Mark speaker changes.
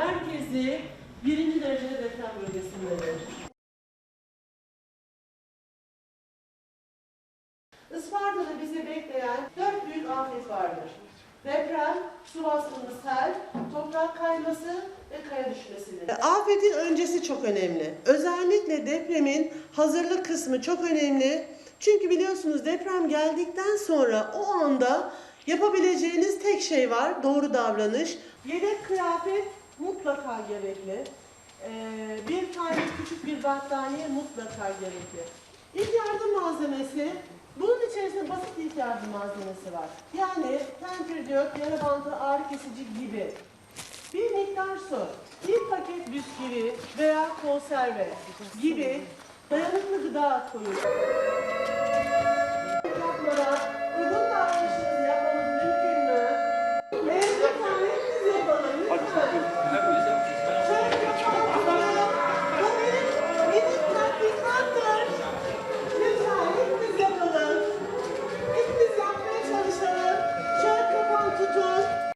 Speaker 1: merkezi birinci derecede deprem bölgesindedir. Isparta'da bizi bekleyen dört büyük afet vardır. Deprem, su baskını, sel, toprak kayması ve kaya düşmesidir. Afetin öncesi çok önemli. Özellikle depremin hazırlık kısmı çok önemli. Çünkü biliyorsunuz deprem geldikten sonra o anda yapabileceğiniz tek şey var, doğru davranış. Yedek kıyafet mutlaka gerekli. Ee, bir tane küçük bir battaniye mutlaka gerekli. İlk yardım malzemesi, bunun içerisinde basit ilk yardım malzemesi var. Yani tempür diyot, yara bandı, ağrı kesici gibi. Bir miktar su, bir paket bisküvi veya konserve gibi dayanıklı gıda koyun.